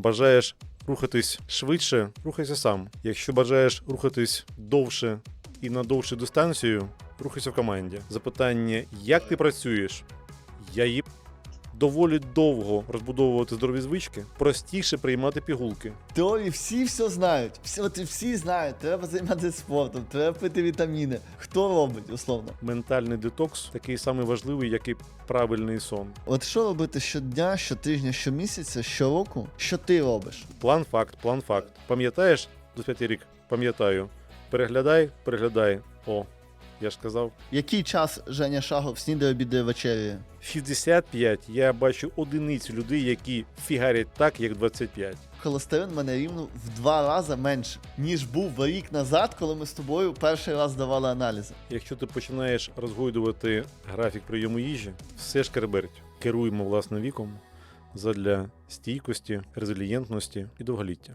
бажаєш рухатись швидше, рухайся сам. Якщо бажаєш рухатись довше і на довшу дистанцію, рухайся в команді. Запитання, як ти працюєш? Я їм доволі довго розбудовувати здорові звички, простіше приймати пігулки. Теорії всі все знають. Всі, от всі знають, треба займатися спортом, треба пити вітаміни. Хто робить, условно? Ментальний детокс такий самий важливий, як і правильний сон. От що робити щодня, щотижня, щомісяця, щороку, що ти робиш? План факт, план факт. Пам'ятаєш 25 рік? Пам'ятаю. Переглядай, переглядай. О, я ж сказав. Який час Женя Шагов снідає, обідає, вечеряє? 65 я бачу одиницю людей, які фігарять так, як 25. Холестерин в мене рівно в два рази менше, ніж був рік назад, коли ми з тобою перший раз давали аналізи. Якщо ти починаєш розгойдувати графік прийому їжі, все ж керберть. Керуємо власним віком задля стійкості, резилієнтності і довголіття.